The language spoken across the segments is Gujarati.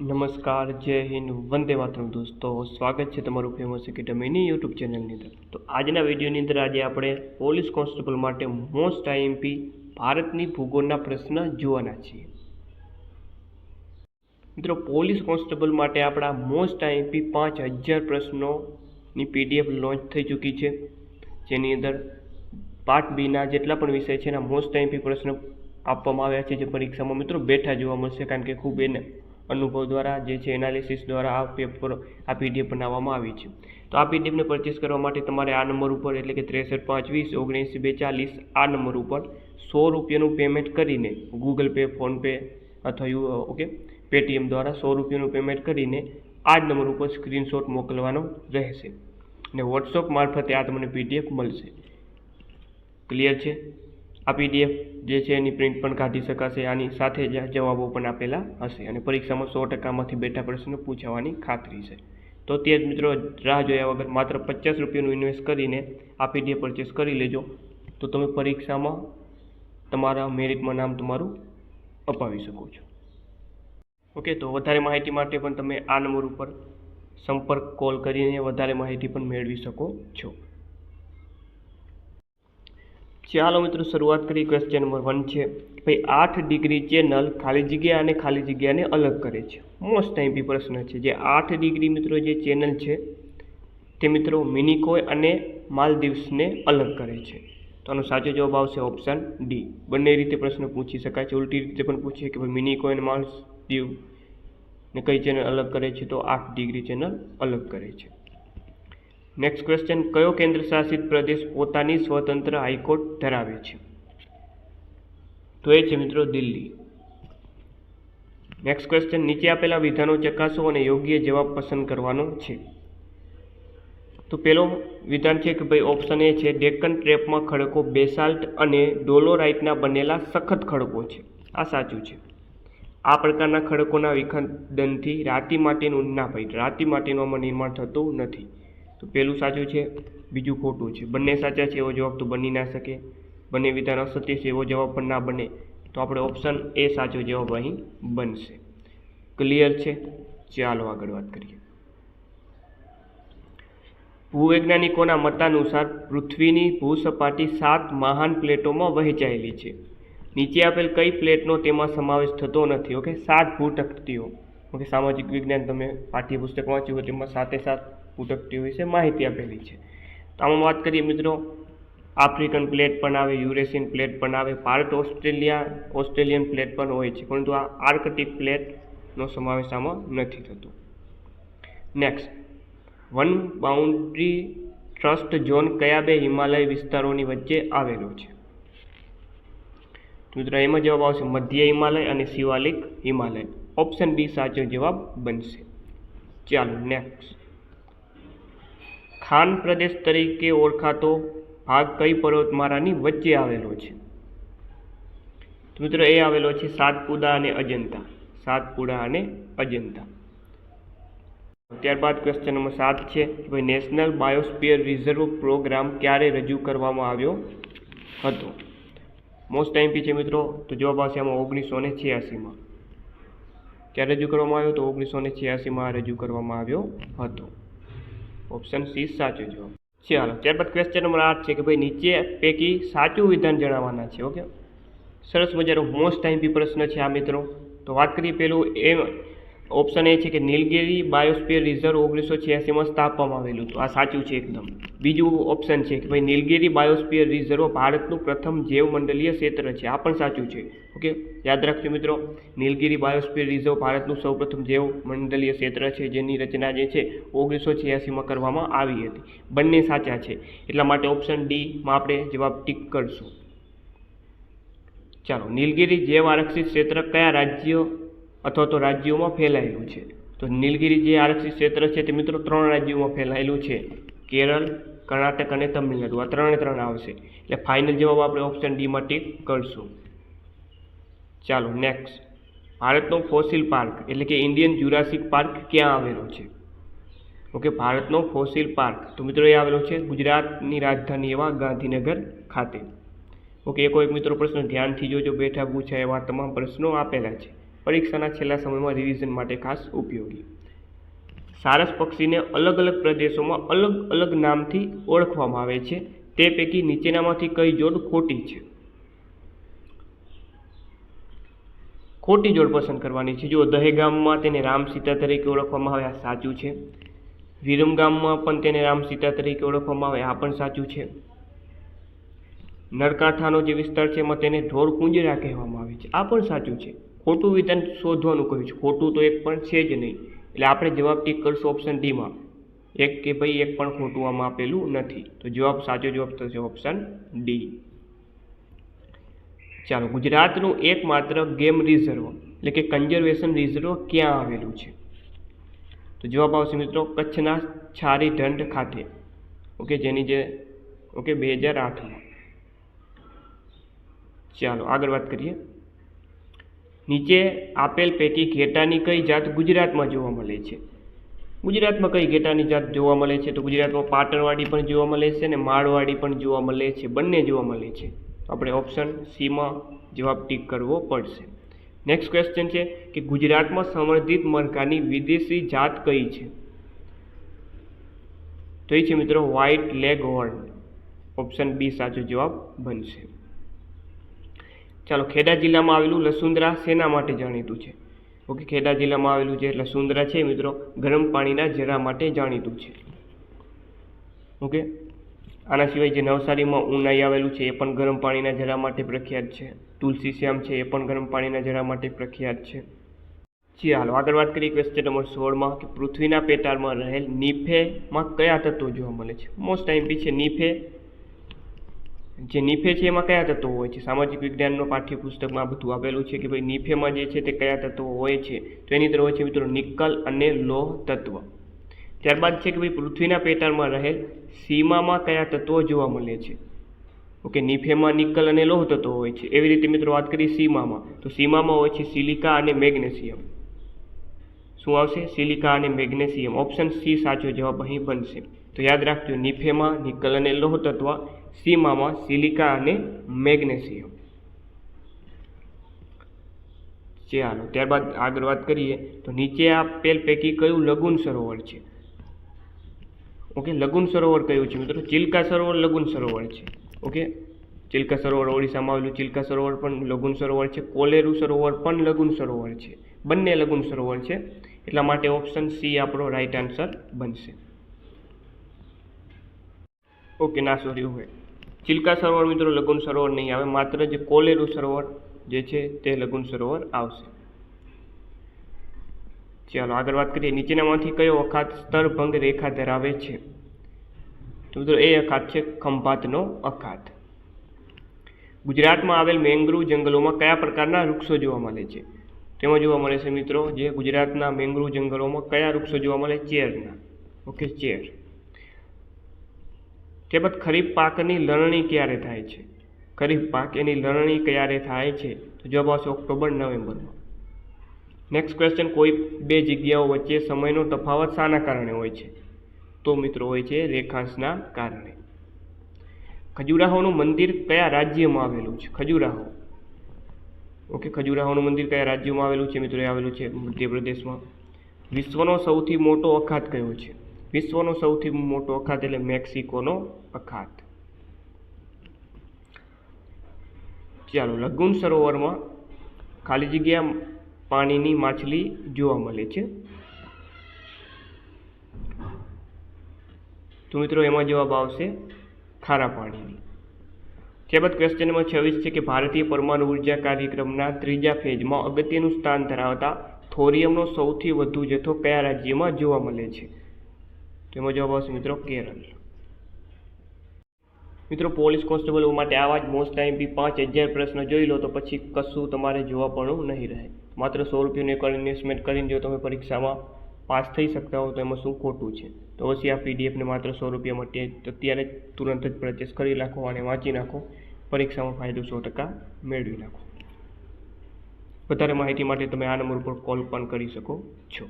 નમસ્કાર, જય હિન્દ, વંદે માતરમ દોસ્તો. સ્વાગત છે તમારું ફેમસ એકેડમીની યુટ્યુબ ચેનલની અંદર. તો આજના વિડીયોની અંદર આજે આપણે પોલીસ કોન્સ્ટેબલ માટે મોસ્ટ આઈએમપી ભારતની ભૂગોળના પ્રશ્ન જોવાના છીએ. મિત્રો, પોલીસ કોન્સ્ટેબલ માટે આપણા મોસ્ટ આઈએમપી પાંચ હજાર પ્રશ્નોની પીડીએફ લોન્ચ થઈ ચૂકી છે. જેની અંદર પાર્ટ બીના જેટલા પણ વિષય છે એના મોસ્ટ આઈએમપી પ્રશ્ન આપવામાં આવ્યા છે જે પરીક્ષામાં મિત્રો બેઠા જોવા મળશે કારણ કે ખૂબ એને અનુભવ દ્વારા જે છે એનાલિસિસ દ્વારા આ પેપર આ પીડીએફ બનાવવામાં આવી છે. તો આ પીડીએફને પરચેસ કરવા માટે તમારે આ નંબર ઉપર એટલે કે ત્રેસઠ પાંચ વીસ ઓગણએંસી બેચાલીસ, આ નંબર ઉપર સો રૂપિયાનું પેમેન્ટ કરીને ગૂગલ પે ફોનપે અથવા ઓકે પેટીએમ દ્વારા સો રૂપિયાનું પેમેન્ટ કરીને આ જ નંબર ઉપર સ્ક્રીનશોટ મોકલવાનો રહેશે. અને વોટ્સઅપ મારફતે આ તમને પીડીએફ મળશે. ક્લિયર છે? આ પીડીએફ જે છે એની પ્રિન્ટ પણ કાઢી શકાશે. આની સાથે જ જવાબો પણ આપેલા હશે અને પરીક્ષામાં સો ટકામાંથી બેઠા પ્રશ્નો પૂછાવાની ખાતરી છે. તો તે જ મિત્રો, રાહ જોયા વગર માત્ર પચાસ રૂપિયાનું ઇન્વેસ્ટ કરીને આ પીડીએફ પરચેસ કરી લેજો. તો તમે પરીક્ષામાં તમારા મેરિટમાં નામ તમારું અપાવી શકો છો. ઓકે તો વધારે માહિતી માટે પણ તમે આ નંબર ઉપર સંપર્ક કોલ કરીને વધારે માહિતી પણ મેળવી શકો છો. ચાલો મિત્રો, શરૂઆત કરી ક્વેશ્ચન નંબર વન છે. ભાઈ, આઠ ડિગ્રી ચેનલ ખાલી જગ્યા અને ખાલી જગ્યાને અલગ કરે છે. મોસ્ટ ટાઈમથી પ્રશ્ન છે. જે આઠ ડિગ્રી મિત્રો, જે ચેનલ છે, તે મિત્રો મિનિકોય અને માલદીવ્સને અલગ કરે છે. તો આનો સાચો જવાબ આવશે ઓપ્શન ડી બંને રીતે પ્રશ્ન પૂછી શકાય છે. ઉલટી રીતે પણ પૂછીએ કે ભાઈ મિનિકોય અને માલદીવ ને કઈ ચેનલ અલગ કરે છે? તો આઠ ડિગ્રી ચેનલ અલગ કરે છે. નેક્સ્ટ ક્વેશ્ચન કયો કેન્દ્ર શાસિત પ્રદેશ પોતાની સ્વતંત્ર હાઈકોર્ટ ધરાવે છે? તો એ છે મિત્રો દિલ્હી. નેક્સ્ટ ક્વેશ્ચન નીચે આપેલા વિધાનો ચકાસો અને યોગ્ય જવાબ પસંદ કરવાનો છે. તો પેલો વિધાન છે કે ભાઈ ઓપ્શન એ છે, ડેક્કન ટ્રેપમાં ખડકો બેસાલ્ટ અને ડોલોરાઇટના બનેલા સખત ખડકો છે. આ સાચું છે. આ પ્રકારના ખડકોના વિખંડનથી રાતી માટેનું ના ભાઈ, રાતી માટેનું નિર્માણ થતું નથી. તો પહેલું સાચું છે, બીજું ખોટું છે. બંને સાચા છે, એવો જવાબ તો બની ના શકે. બંને વિધાન અસત્ય છે, એવો જવાબ પણ ના બને. તો આપણે ઓપ્શન એ સાચો જવાબ અહીં બનશે. ક્લિયર છે? ચાલો આગળ વાત કરીએ. ભૂવૈજ્ઞાનિકોના મતાનુસાર પૃથ્વીની ભૂસપાટી સાત મહાન પ્લેટોમાં વહેંચાયેલી છે. નીચે આપેલ કઈ પ્લેટનો તેમાં સમાવેશ થતો નથી, ઓકે? સાત ભૂતકતીઓ ઓકે, સામાજિક વિજ્ઞાન તમે પાઠ્યપુસ્તક વાંચ્યું હોય તેમાં સાતે સાત ભૂતકટીઓ વિશે માહિતી આપેલી છે. તો આમાં વાત કરીએ મિત્રો, આફ્રિકન પ્લેટ પણ આવે, યુરેશિયન પ્લેટ પણ આવે, ભારત ઓસ્ટ્રેલિયા, ઓસ્ટ્રેલિયન પ્લેટ પણ હોય છે, પરંતુ આ આર્કટિક પ્લેટનો સમાવેશ આમાં નથી થતો. Next one boundary thrust zone કયા બે હિમાલય વિસ્તારોની વચ્ચે આવેલો છે? મિત્રો, એમાં જવાબ આવશે મધ્ય હિમાલય અને શિવાલિક હિમાલય. ઓપ્શન બી સાચો જવાબ બનશે. ચાલો નેક્સ્ટ ખાન પ્રદેશ તરીકે ઓળખાતો ભાગ કઈ પર્વતમાળાની વચ્ચે આવેલો છે? મિત્રો, એ આવેલો છે સાતપુડા અને અજંતા. સાતપુડા અને અજંતા. ત્યારબાદ ક્વેશ્ચન નંબર સાત છે ભાઈ નેશનલ બાયોસ્પિયર રિઝર્વ પ્રોગ્રામ ક્યારે રજૂ કરવામાં આવ્યો હતો? મોસ્ટ ટાઈમથી છે મિત્રો, તો જવાબ આવશે આમાં ઓગણીસો ને છ્યાસીમાં. ક્યારે રજૂ કરવામાં આવ્યો તો ઓગણીસો ને છ્યાસીમાં રજૂ કરવામાં આવ્યો હતો. ઓપ્શન સી સાચો જવાબ ચાલો ત્યારબાદ ક્વેશ્ચન નંબર આઠ છે કે ભાઈ નીચે પૈકી સાચું વિધાન જણાવવાના છે ઓકે સરસ મજાનો મોસ્ટ ટાઈમથી પ્રશ્ન છે આ મિત્રો. તો વાત કરીએ પેલું એ ઓપ્શન એ છે કે નીલગિરી બાયોસ્ફિયર રિઝર્વ ઓગણીસો છ્યાસીમાં સ્થાપવામાં આવેલું હતું. આ સાચું છે એકદમ. બીજું ઓપ્શન છે કે ભાઈ નીલગિરી બાયોસ્ફિયર રિઝર્વ ભારતનું પ્રથમ જૈવમંડલીય ક્ષેત્ર છે. આ પણ સાચું છે. ઓકે? યાદ રાખજો મિત્રો. નીલગિરી બાયોસ્ફિયર રિઝર્વ ભારતનું સૌપ્રથમ જૈવમંડલીય ક્ષેત્ર છે, જેની રચના જે છે ઓગણીસો છ્યાસીમાં કરવામાં આવી હતી. બંને સાચા છે. એટલા માટે ઓપ્શન ડીમાં આપણે જવાબ ટીક કરશું. ચાલો, નીલગિરી જૈવ આરક્ષિત ક્ષેત્ર કયા રાજ્ય અથવા તો રાજ્યોમાં ફેલાયેલું છે. તો નીલગિરી જે આરક્ષિત ક્ષેત્ર છે તે મિત્રો ત્રણ રાજ્યોમાં ફેલાયેલું છે. કેરળ, કર્ણાટક અને તમિલનાડુ. આ ત્રણે ત્રણ આવશે. એટલે ફાઇનલ જવાબ આપણે ઓપ્શન ડીમાં ટીક કરશું. ચાલો નેક્સ્ટ ભારતનો ફોસિલ પાર્ક એટલે કે ઇન્ડિયન જ્યુરાસિક પાર્ક ક્યાં આવેલો છે? ઓકે, ભારતનો ફોસિલ પાર્ક તો મિત્રો એ આવેલો છે ગુજરાતની રાજધાની એવા ગાંધીનગર ખાતે. ઓકે, એક મિત્રો પ્રશ્ન ધ્યાનથી જોજો બેઠા પૂછાય એવા તમામ પ્રશ્નો આપેલા છે. પરીક્ષાના છેલ્લા સમયમાં રિવિઝન માટે ખાસ ઉપયોગી. સારસ પક્ષીને અલગ અલગ પ્રદેશોમાં અલગ અલગ નામથી ઓળખવામાં આવે છે. તે પૈકી નીચેનામાંથી કઈ જોડ ખોટી છે? ખોટી જોડ પસંદ કરવાની છે. જો દહેગામમાં તેને રામ સીતા તરીકે ઓળખવામાં આવે આ સાચું છે. વિરમગામમાં પણ તેને રામ સીતા તરીકે ઓળખવામાં આવે, આ પણ સાચું છે. નરકાંઠાનો જે વિસ્તાર છે, એમાં તેને ઢોર કુંજરા કહેવામાં આવે છે. આ પણ સાચું છે. ખોટું વિધાન શોધવાનું કહ્યું છે. ખોટું તો એક પણ છે જ નહીં. એટલે આપણે જવાબ ટીક કરશું ઓપ્શન ડીમાં એક કે ભાઈ એક પણ ખોટું આમાં આપેલું નથી. તો જવાબ સાચો જવાબ થશે ઓપ્શન ડી ચાલો, ગુજરાતનું એકમાત્ર ગેમ રિઝર્વ. એટલે કે કન્ઝર્વેશન રિઝર્વ ક્યાં આવેલું છે? તો જવાબ આવશે મિત્રો કચ્છના છારી ઢંઢ ખાતે. ઓકે, જેની જે, ઓકે, બે હજાર આઠમાં. ચાલો, આગળ વાત કરીએ. નીચે આપેલ પૈકી ઘેટાની કઈ જાત ગુજરાતમાં જોવા મળે છે? ગુજરાતમાં કઈ ઘેટાની જાત જોવા મળે છે? તો ગુજરાતમાં પાટણવાડી પણ જોવા મળે છે અને માળવાડી પણ જોવા મળે છે? બંને જોવા મળે છે. આપણે ઓપ્શન સીમાં જવાબ ટીક કરવો પડશે. નેક્સ્ટ ક્વેશ્ચન છે કે ગુજરાતમાં સંવર્ધિત મરઘાની વિદેશી જાત કઈ છે? તો એ છે મિત્રો white leghorn option B સાચો જવાબ બનશે. ચાલો ખેડા જિલ્લામાં આવેલું લસુંદરા શેના માટે જાણીતું છે? ઓકે, ખેડા જિલ્લામાં આવેલું જે લસુંદરા છે મિત્રો ગરમ પાણીના ઝરા માટે જાણીતું છે. ઓકે, આના સિવાય જે નવસારીમાં ઉનાઈ આવેલું છે એ પણ ગરમ પાણીના ઝરા માટે પ્રખ્યાત છે. તુલસી શ્યામ છે એ પણ ગરમ પાણીના ઝરા માટે પ્રખ્યાત છે. ચાલો આગળ વાત કરીએ ક્વેશ્ચન નંબર સોળમાં કે પૃથ્વીના પેટાળમાં રહેલ નીફેમાં કયા તત્વો જોવા મળે છે? મોસ્ટ ટાઈમ છે નીફે જે નીફે છે, એમાં કયા તત્વો હોય છે? સામાજિક વિજ્ઞાનનો પાઠ્યપુસ્તકમાં બધું આપેલું છે કે ભાઈ નીફેમાં જે છે તે કયા તત્વો હોય છે? તો એની અંદર હોય છે મિત્રો નિકલ અને લોહ તત્વ. ત્યારબાદ છે કે ભાઈ પૃથ્વીના પેટાળમાં રહેલ સીમામાં કયા તત્વો જોવા મળે છે? ઓકે, નીફેમાં નિકલ અને લોહ તત્વો હોય છે. એવી રીતે મિત્રો વાત કરીએ સીમામાં. તો સીમામાં હોય છે સિલિકા અને મેગ્નેશિયમ. શું આવશે? સિલિકા અને મેગ્નેશિયમ. ઓપ્શન સી સાચો જવાબ અહીં બનશે. તો યાદ રાખજો, નિફેમાં નિકલ અને લોહ તત્વ સીમામાં સિલિકા અને મેગ્નેશિયમ. ચાલો ત્યારબાદ આગળ વાત કરીએ, તો નીચે આપેલ પૈકી કયું લગુન સરોવર છે? ઓકે, લગુન સરોવર કયું છે? મિત્રો, ચિલ્કા સરોવર, લગુન સરોવર છે. ઓકે, ચિલ્કા સરોવર, ઓડિશામાં આવેલું ચિલ્કા સરોવર પણ લગુન સરોવર છે. કોલેરુ સરોવર પણ લગુન સરોવર છે. બંને લગુન સરોવર છે. એટલા માટે ઓપ્શન સી આપણો રાઈટ આન્સર બનશે. ઓકે ના સોરી હોય. ચિલ્કા સરોવર મિત્રો, લગુન સરોવર નહીં આવે, માત્ર જે કોલેરુ સરોવર જે છે તે લગુન સરોવર આવશે. ચાલો આગળ વાત કરીએ. નીચેનામાંથી કયો અખાત સ્તરભંગ રેખા ધરાવે છે? તો મિત્રો, એ અખાત છે ખંભાતનો અખાત. ગુજરાતમાં આવેલ મેંગ્રુવ જંગલોમાં કયા પ્રકારના વૃક્ષો જોવા મળે છે? તેમાં જોવા મળે છે મિત્રો, જે ગુજરાતના મેંગ્રુવ જંગલોમાં કયા વૃક્ષો જોવા મળે? ચેરના. ઓકે, ચેર. ત્યારબાદ ખરીફ પાકની લણણી ક્યારે થાય છે? ખરીફ પાક એની લણણી ક્યારે થાય છે? તો જવાબ આવશે ઓક્ટોબર, નવેમ્બરમાં. નેક્સ્ટ ક્વેશ્ચન કોઈ બે જગ્યાઓ વચ્ચે સમયનો તફાવત શાના કારણે હોય છે? તો મિત્રો હોય છે રેખાંશના કારણે. ખજુરાહોનું મંદિર કયા રાજ્યમાં આવેલું છે? ખજુરાહો. ઓકે, ખજુરાહોનું મંદિર કયા રાજ્યમાં આવેલું છે? મિત્રો, એ આવેલું છે મધ્યપ્રદેશમાં. વિશ્વનો સૌથી મોટો અખાત કયો છે? વિશ્વનો સૌથી મોટો અખાત એટલે મેક્સિકોનો અખાત. ચાલો, લગુન સરોવરમાં ખાલી જગ્યા પાણીની માછલી જોવા મળે છે. તો મિત્રો, એમાં જવાબ આવશે ખારા પાણીની. ત્યારબાદ ક્વેશ્ચન નંબર છવ્વીસ છે કે ભારતીય પરમાણુ ઊર્જા કાર્યક્રમના ત્રીજા ફેઝમાં અગત્યનું સ્થાન ધરાવતા થોરિયમનો સૌથી વધુ જથ્થો કયા રાજ્યમાં જોવા મળે છે? તો જવાબ આવશે, મિત્રો, કેરળ. મિત્રો, પોલીસ કોન્સ્ટેબલ માટે આવા જ મોસ્ટ ટાઈમ બી પાંચ હજાર પ્રશ્ન જોઈ લો તો પછી કશું તમારે જોવા પણ નહીં રહે. માત્ર સો રૂપિયાનું એકવાર ઇન્વેસ્ટમેન્ટ કરીને જો તમે પરીક્ષામાં પાસ થઈ શકતા હો તો એમાં શું ખોટું છે? તો પછી આ પીડીએફને માત્ર સો રૂપિયા માટે અત્યારે તુરંત જ પરચેસ કરી નાખો અને વાંચી નાખો. પરીક્ષામાં ફાયદો સો ટકા મેળવી નાખો. વધારે માહિતી માટે તમે આ નંબર ઉપર કોલ પણ કરી શકો છો.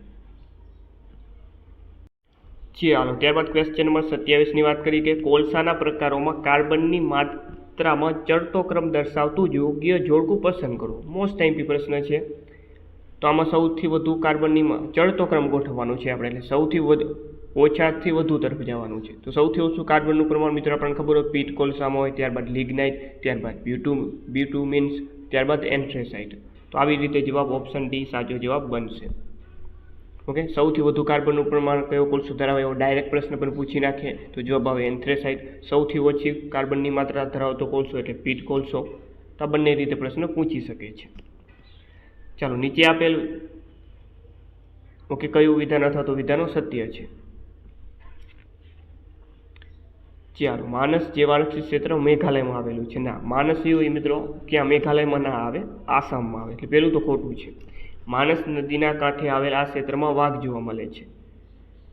ચાલો ત્યારબાદ ક્વેશ્ચન નંબર સત્યાવીસની વાત કરી કે કોલસાના પ્રકારોમાં કાર્બનની માત્રામાં ચડતો ક્રમ દર્શાવતું યોગ્ય જોડકું પસંદ કરો. મોસ્ટ ટાઈમ પ્રશ્ન છે. તો આમાં સૌથી વધુ કાર્બનની ચડતો ક્રમ ગોઠવવાનો છે આપણે, એટલે સૌથી વધુ, ઓછાથી વધુ તરફ જવાનું છે. તો સૌથી ઓછું કાર્બનનું પ્રમાણ મિત્રો આપણને ખબર હોય પીટ કોલસામાં હોય, ત્યારબાદ લિગ્નાઇટ, ત્યારબાદ બ્યુટુ બ્યુટુ મીન્સ ત્યારબાદ એન્થ્રેસાઇટ. તો આવી રીતે જવાબ ઓપ્શન ડી સાચો જવાબ બનશે. ઓકે સૌથી વધુ કાર્બનનું પ્રમાણ કયો કોલસો ધરાવે એવો ડાયરેક્ટ પ્રશ્ન પણ પૂછી નાખે. તો જવાબ આવે એન્થ્રેસાઇટ સૌથી ઓછી કાર્બનની માત્રા ધરાવતો કોલસો એટલે પીટ કોલસો. તો બંને રીતે પ્રશ્ન પૂછી શકે છે. ચાલો, નીચે આપેલ ઓકે કયું વિધાન અથવા તો વિધાનો સત્ય છે? ચાલો, માનસ વાણસિક ક્ષેત્ર મેઘાલયમાં આવેલું છે. ના માનસ એવું મિત્રો ક્યાં મેઘાલયમાં ના આવે? આસામમાં આવે. એટલે પેલું તો ખોટું છે. માનસ નદીના કાંઠે આવેલ આ ક્ષેત્રમાં વાઘ જોવા મળે છે.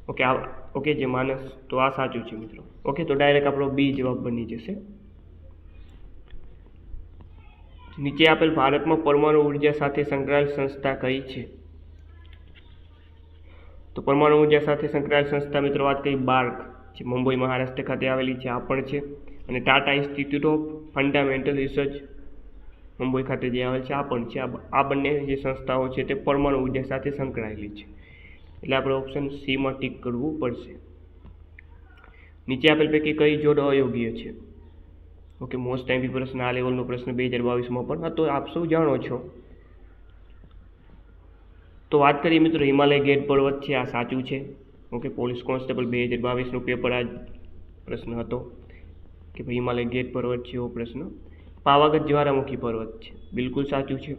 ઓકે, આ, ઓકે જે માનસ, તો આ સાચું છે મિત્રો. ઓકે, તો ડાયરેક્ટ આપણો બી જવાબ બની જશે. નીચે આપેલ ભારતમાં પરમાણુ ઊર્જા સાથે સંકળાયેલ સંસ્થા કઈ છે? તો પરમાણુ ઊર્જા સાથે સંકળાયેલ સંસ્થા મિત્રો, વાત કરી બાર્ક, જે મુંબઈ મહારાષ્ટ્ર ખાતે આવેલી છે, આ પણ છે. અને Tata institute of fundamental research Mumbai ખાતે જે આવેલ છે, આ પણ છે. આ બંને જે સંસ્થાઓ છે તે પરમાણુ ઊર્જા સાથે સંકળાયેલી છે. એટલે આપણે ઓપ્શન સીમાં ટીક કરવું પડશે. નીચે આપેલ પૈકી કઈ જોડ અયોગ્ય છે? ઓકે મોસ્ટ ટાઈમ પ્રશ્ન, આ લેવલનો પ્રશ્ન બે હજાર બાવીસમાં પણ. હતો આપ સૌ જાણો છો. તો વાત કરીએ મિત્રો, હિમાલય ગેટ પર્વત છે, આ સાચું છે? ઓકે પોલીસ કોન્સ્ટેબલ બે હજાર બાવીસનું પેપર આ પ્રશ્ન હતો. કે ભાઈ હિમાલય ગેટ પર્વત છે એવો પ્રશ્ન. પાવાગઢ જ્વાળામુખી પર્વત છે. બિલકુલ સાચું છે.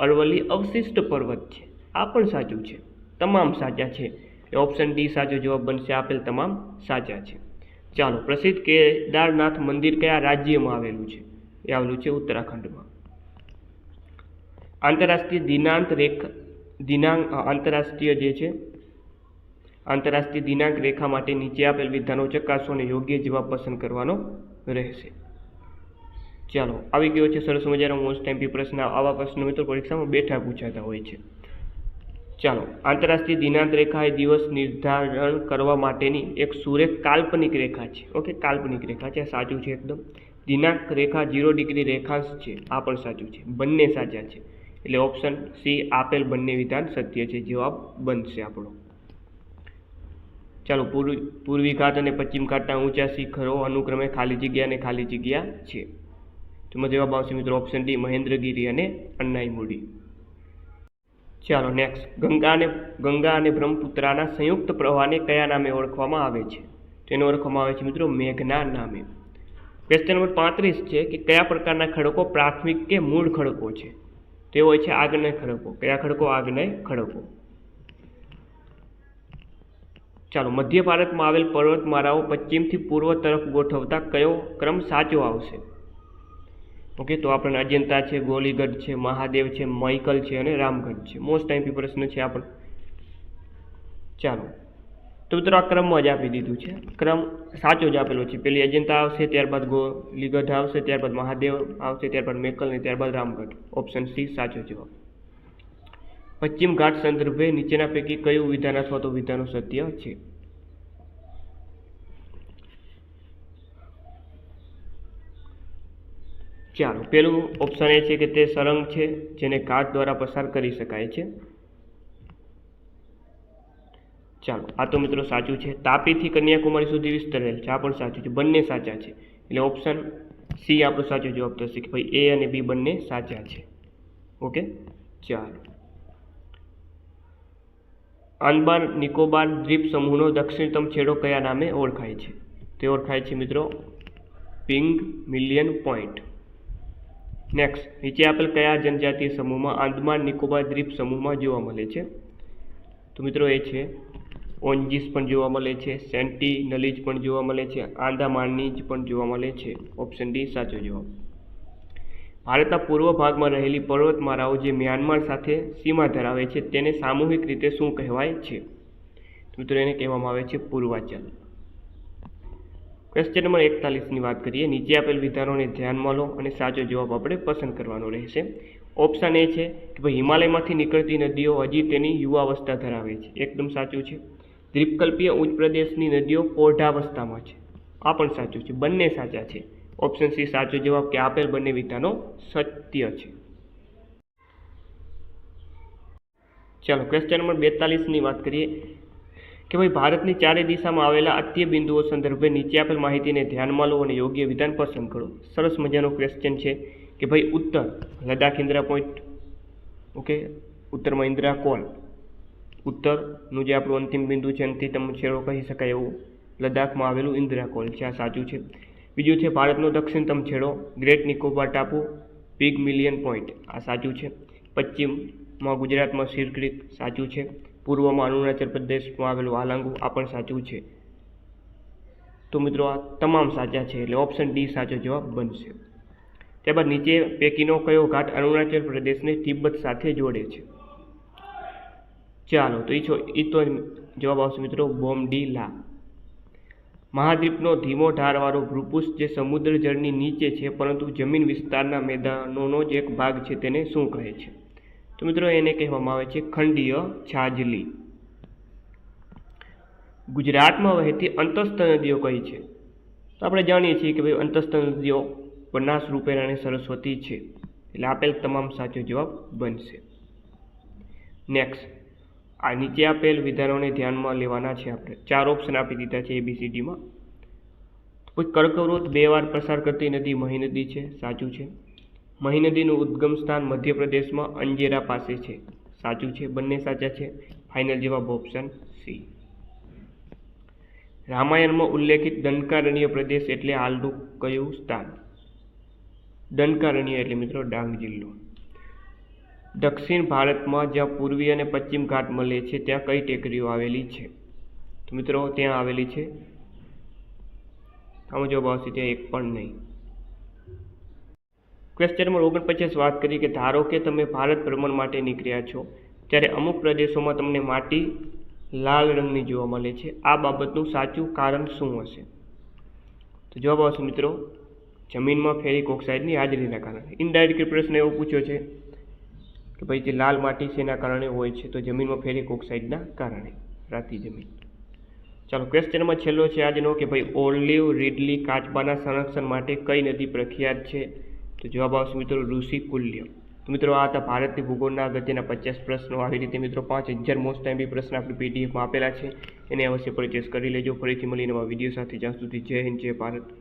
અરવલ્લી અવશિષ્ટ પર્વત છે. આ પણ સાચું છે. તમામ સાચા છે. એ ઓપ્શન ડી સાચો જવાબ બનશે. આપેલ તમામ સાચા છે. ચાલો, પ્રસિદ્ધ કેદારનાથ મંદિર કયા રાજ્યમાં આવેલું છે? એ આવેલું છે ઉત્તરાખંડમાં. આંતરરાષ્ટ્રીય દિનાંક રેખા, દિનાંક આંતરરાષ્ટ્રીય જે છે, આંતરરાષ્ટ્રીય દિનાંક રેખા માટે નીચે આપેલ વિધાનો ચકાસો અને યોગ્ય જવાબ પસંદ કરવાનો રહેશે. ચાલો, આવી ગયો છે સરસ મજાનો મોસ્ટ ટાઈમ પ્રશ્ન આવા પ્રશ્નો મિત્રો પરીક્ષામાં બેઠા પૂછાતા હોય છે. ચાલો, આંતરરાષ્ટ્રીય દિનાંક રેખા એ દિવસ નિર્ધારણ કરવા માટેની એક સુરેખ કાલ્પનિક રેખા છે. ઓકે, કાલ્પનિક રેખા છે સાચું છે એકદમ. દિનાંક રેખા જીરો ડિગ્રી રેખાંશ છે, આ પણ સાચું છે. બંને સાચા છે. એટલે ઓપ્શન સી આપેલ બંને વિધાન સત્ય છે, જવાબ બનશે આપણો. ચાલો પૂર્વ પૂર્વી ઘાટ અને પશ્ચિમ ઘાટના ઊંચા શિખરો અનુક્રમે ખાલી જગ્યા અને ખાલી જગ્યા છે. તો એમાં જવાબ આવશે મિત્રો ઓપ્શન ડી મહેન્દ્રગીરી અને અન્નાઈમુડી ચાલો નેક્સ્ટ ગંગા અને ગંગા અને બ્રહ્મપુત્રાના સંયુક્ત પ્રવાહને કયા નામે ઓળખવામાં આવે છે? તેને ઓળખવામાં આવે છે મિત્રો મેઘના નામે. ક્વેશ્ચન નંબર પાંત્રીસ છે કે કયા પ્રકારના ખડકો પ્રાથમિક કે મૂળ ખડકો છે? તે હોય છે આગ્નેય ખડકો. કયા ખડકો? આગ્નેય ખડકો. ચાલો મધ્ય ભારતમાં આવેલ પર્વતમાળાઓ પશ્ચિમથી પૂર્વ તરફ ગોઠવતા કયો ક્રમ સાચો આવશે? ઓકે તો આપણને અજંતા છે, ગોલીગઢ છે, મહાદેવ છે માઇકલ છે અને રામગઢ છે. મોસ્ટ ટાઈમ પ્રશ્ન છે આપણે. ચાલો. તો મિત્રો આ ક્રમમાં જ આપી દીધું છે. ક્રમ સાચો જ આપેલો છે. પેલી અજંતા આવશે, ત્યારબાદ ગોલીગઢ આવશે, ત્યારબાદ મહાદેવ આવશે, ત્યારબાદ મેકલ અને ત્યારબાદ રામગઢ. ઓપ્શન સી સાચો જવાબ. પશ્ચિમ ઘાટ સંદર્ભે નીચેના પૈકી કયું વિધાન અથવા તો વિધાનો સત્ય છે? ચાલો પહેલું ઓપ્શન એ છે કે તે સળંગ છે, જેને કાચ દ્વારા પસાર કરી શકાય છે. ચાલો, આ તો મિત્રો સાચું છે. તાપીથી કન્યાકુમારી સુધી વિસ્તરેલ છે. આ પણ સાચું છે. બંને સાચા છે. એટલે ઓપ્શન સી આપણો સાચો જવાબ થશે કે ભાઈ એ અને બી બંને સાચા છે. ઓકે ચાલો. આંદબાર નિકોબાર દ્વીપ સમૂહનો દક્ષિણતમ છેડો કયા નામે ઓળખાય છે? તે ઓળખાય છે મિત્રો પિંગ મિલિયન પોઈન્ટ. નેક્સ્ટ નીચે આપેલ કયા જનજાતિ સમૂહમાં આંદમાન નિકોબાર દ્વીપ સમૂહમાં જોવા મળે છે? તો મિત્રો એ છે, ઓન્જીસ પણ જોવા મળે છે, સેન્ટી નલીજ પણ જોવા મળે છે આંદામાનીજ પણ જોવા મળે છે. ઓપ્શન ડી સાચો જવાબ. ભારતના પૂર્વ ભાગમાં રહેલી પર્વતમાળાઓ જે મ્યાનમાર સાથે સીમા ધરાવે છે, તેને સામૂહિક રીતે શું કહેવાય છે? મિત્રો એને કહેવામાં આવે છે પૂર્વાચલ. ક્વેશ્ચન નંબર એકતાલીસની વાત કરીએ. નીચે આપેલ વિધાનોને ધ્યાનમાં લો અને સાચો જવાબ આપણે પસંદ કરવાનો રહેશે. ઓપ્શન એ છે કે ભાઈ હિમાલયમાંથી નીકળતી નદીઓ હજી તેની યુવાવસ્થા ધરાવે છે. એકદમ સાચું છે. દ્વીપકલ્પીય ઉચ્ચ પ્રદેશની નદીઓ પોઢાવસ્થામાં છે. આ પણ સાચું છે. બંને સાચા છે. ઓપ્શન સી સાચો જવાબ કે આપેલ બંને વિધાનો સત્ય છે. ચાલો ક્વેશ્ચન નંબર બેતાલીસની વાત કરીએ. કે ભાઈ ભારતની ચારે દિશામાં આવેલા અત્ય બિંદુઓ સંદર્ભે નીચે આપેલ માહિતીને ધ્યાનમાં લો અને યોગ્ય વિધાન પસંદ કરો. સરસ મજાનો ક્વેશ્ચન છે કે ભાઈ ઉત્તર, લદ્દાખ ઇન્દ્રા પોઈન્ટ ઓકે ઉત્તરમાં ઇન્દ્રા કોલ. ઉત્તરનું જે આપણું અંતિમ બિંદુ છે અંતિમ છેડો કહી શકાય એવું. લદ્દાખમાં આવેલું ઇન્દિરા કોલ છે, આ સાચું છે. બીજું છે ભારતનો દક્ષિણતમ છેડો. ગ્રેટ નિકોબાર ટાપુ બિગ મિલિયન પોઈન્ટ આ સાચું છે. પશ્ચિમમાં ગુજરાતમાં સિરક્રીક સાચું છે. પૂર્વમાં અરુણાચલ પ્રદેશમાં આવેલું આલાંગુ આ પણ સાચું છે. તો મિત્રો આ તમામ સાચા છે એટલે ઓપ્શન ડી સાચો જવાબ બનશે. ત્યારબાદ નીચે પૈકીનો કયો ઘાટ અરુણાચલ પ્રદેશને તિબ્બત સાથે જોડે છે? ચાલો, તો એ છો એ તો જવાબ આવશે મિત્રો બોમડીલા મહાદ્વીપનો ધીમો ઢારવાળો ભૃપુષ્ઠ જે સમુદ્ર જળની નીચે છે, પરંતુ જમીન વિસ્તારના મેદાનોનો જ એક ભાગ છે, તેને શું કહે છે? તો મિત્રો એને કહેવામાં આવે છે ખંડીય છાજલી. ગુજરાતમાં વહેતી અંતસ્થ નદીઓ કઈ છે? તો આપણે જાણીએ છીએ કે ભાઈ અંતસ્થ નદીઓ બનાસ રૂપેણ અને સરસ્વતી છે. એટલે આપેલ તમામ સાચો જવાબ બનશે. નેક્સ્ટ આ નીચે આપેલ વિધાનોને ધ્યાનમાં લેવાના છે આપણે. ચાર ઓપ્શન આપી દીધા છે એબીસીડીમાં કોઈ કર્કવૃત બે વાર પસાર કરતી નદી મહી નદી છે, સાચું છે. મહી નદીનું ઉદ્ગમ સ્થાન મધ્યપ્રદેશમાં અંજેરા પાસે છે. સાચું છે? બંને સાચા છે? ફાઇનલ જવાબ ઓપ્શન સી રામાયણમાં ઉલ્લેખિત દંડકારણીય પ્રદેશ એટલે હાલનું કયું સ્થાન? દંડકારણીય એટલે મિત્રો ડાંગ જિલ્લો. દક્ષિણ ભારતમાં જ્યાં પૂર્વી અને પશ્ચિમ ઘાટ મળે છે, ત્યાં કઈ ટેકરીઓ આવેલી છે? તો મિત્રો, ત્યાં આવેલી છે? આમાં જવાબ આવશે, ત્યાં એક પણ નહીં. ક્વેશ્ચન નંબર ઓગણપચાસ વાત કરી કે ધારો કે તમે ભારત ભ્રમણ માટે નીકળ્યા છો, ત્યારે અમુક પ્રદેશોમાં તમને માટી લાલ રંગની જોવા મળે છે. આ બાબતનું સાચું કારણ શું હશે? તો જવાબ આવશે મિત્રો, જમીનમાં ફેરિક ઓક્સાઇડની હાજરીના કારણે. ઇનડાયરેક્ટ પ્રશ્ન એવો પૂછ્યો છે કે ભાઈ જે લાલ માટી છે એના કારણે હોય છે, તો જમીનમાં ફેરિક ઓક્સાઇડના કારણે, રાતી જમીન. ચાલો ક્વેશ્ચનમાં છેલ્લો છે આજનો કે ભાઈ ઓલિવ રીડલી કાચબાના સંરક્ષણ માટે કઈ નદી પ્રખ્યાત છે? તો જવાબ આવશે મિત્રો ઋષિ કુલ્ય. તો મિત્રો આ હતા ભારતની ભૂગોળના અગત્યના પચાસ પ્રશ્નો. આવી રીતે મિત્રો પાંચ હજાર મોસ્ટ ટાઈમ બી પ્રશ્ન આપણે પીડીએફમાં આપેલા છે. એને અવશ્ય પરચેસ કરી લેજો. ફરીથી મળીને વીડિયો સાથે. જ્યાં સુધી જય હિન્દ, જય ભારત.